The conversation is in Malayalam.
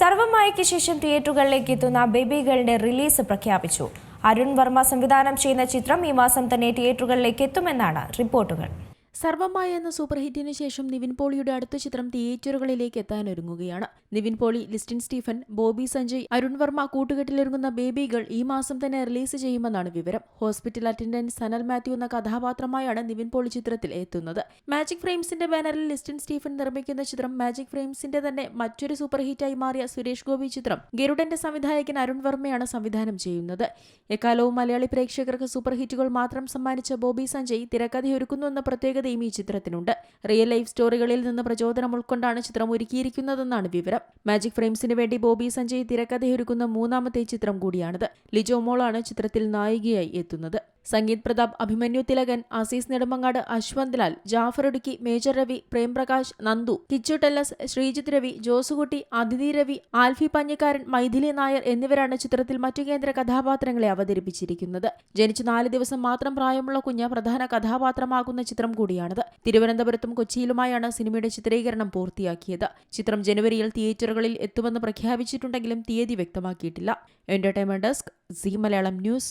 സർവമായയ്ക്ക് ശേഷം തിയേറ്ററുകളിലേക്ക് എത്തുന്ന ബേബികളുടെ റിലീസ് പ്രഖ്യാപിച്ചു. അരുൺ വർമ്മ സംവിധാനം ചെയ്യുന്ന ചിത്രം ഈ മാസം തന്നെ തിയേറ്ററുകളിലേക്ക് എത്തുമെന്നാണ് റിപ്പോർട്ടുകൾ. സർവമായ എന്ന സൂപ്പർ ഹിറ്റിന് ശേഷം നിവിൻ പോളിയുടെ അടുത്ത ചിത്രം തിയേറ്ററുകളിലേക്ക് എത്താനൊരുങ്ങുകയാണ് നിവിൻ പോളി ലിസ്റ്റിൻ സ്റ്റീഫൻ ബോബി സഞ്ജയ് അരുൺ വർമ്മ കൂട്ടുകെട്ടിലൊരുങ്ങുന്ന ബേബികൾ ഈ മാസം തന്നെ റിലീസ് ചെയ്യുമെന്നാണ് വിവരം. ഹോസ്പിറ്റൽ അറ്റൻഡന്റ് സനൽ മാത്യു എന്ന കഥാപാത്രമായാണ് നിവിൻ പോളി ചിത്രത്തിൽ എത്തുന്നത്. മാജിക് ഫ്രെയിംസിന്റെ ബാനറിൽ ലിസ്റ്റിൻ സ്റ്റീഫൻ നിർമ്മിക്കുന്ന ചിത്രം മാജിക് ഫ്രെയിംസിന്റെ തന്നെ മറ്റൊരു സൂപ്പർ ഹിറ്റായി മാറിയ സുരേഷ് ഗോപി ചിത്രം ഗരുഡന്റെ സംവിധായകൻ അരുൺ വർമ്മയാണ് സംവിധാനം ചെയ്യുന്നത്. എക്കാലവും മലയാളി പ്രേക്ഷകർക്ക് സൂപ്പർ ഹിറ്റുകൾ മാത്രം സമ്മാനിച്ച ബോബി സഞ്ജയ് തിരക്കഥയൊരുക്കുന്നു എന്ന പ്രത്യേകതയും ഈ ചിത്രത്തിനുണ്ട്. റിയൽ ലൈഫ് സ്റ്റോറികളിൽ നിന്ന് പ്രചോദനം ഉൾക്കൊണ്ടാണ് ചിത്രം ഒരുക്കിയിരിക്കുന്നതെന്നാണ് വിവരം. മാജിക് ഫ്രെയിംസിന് വേണ്ടി ബോബി സഞ്ജയ് തിരക്കഥയൊരുക്കുന്ന മൂന്നാമത്തെ ചിത്രം കൂടിയാണിത്. ലിജോ മോളാണ് ചിത്രത്തിൽ നായികയായി എത്തുന്നത്. സംഗീത് പ്രതാപ് അഭിമന്യു തിലകൻ അസീസ് നെടുമങ്ങാട് അശ്വന്ത് ലാൽ ജാഫർ ഉടുക്കി മേജർ രവി പ്രേംപ്രകാശ് നന്ദു കിച്ചു ടെല്ലസ് ശ്രീജിത്ത് രവി ജോസുകുട്ടി അതിഥി രവി ആൽഫി പഞ്ഞിക്കാരൻ മൈഥിലി നായർ എന്നിവരാണ് ചിത്രത്തിൽ മറ്റു കേന്ദ്ര കഥാപാത്രങ്ങളെ അവതരിപ്പിച്ചിരിക്കുന്നത്. ജനിച്ചു നാല് ദിവസം മാത്രം പ്രായമുള്ള കുഞ്ഞ് പ്രധാന കഥാപാത്രമാകുന്ന ചിത്രം കൂടിയാണിത്. തിരുവനന്തപുരത്തും കൊച്ചിയിലുമായാണ് സിനിമയുടെ ചിത്രീകരണം പൂർത്തിയാക്കിയത്. ചിത്രം ജനുവരിയിൽ തിയേറ്ററുകളിൽ എത്തുമെന്ന് പ്രഖ്യാപിച്ചിട്ടുണ്ടെങ്കിലും തീയതി വ്യക്തമാക്കിയിട്ടില്ല. Entertainment desk Zee Malayalam news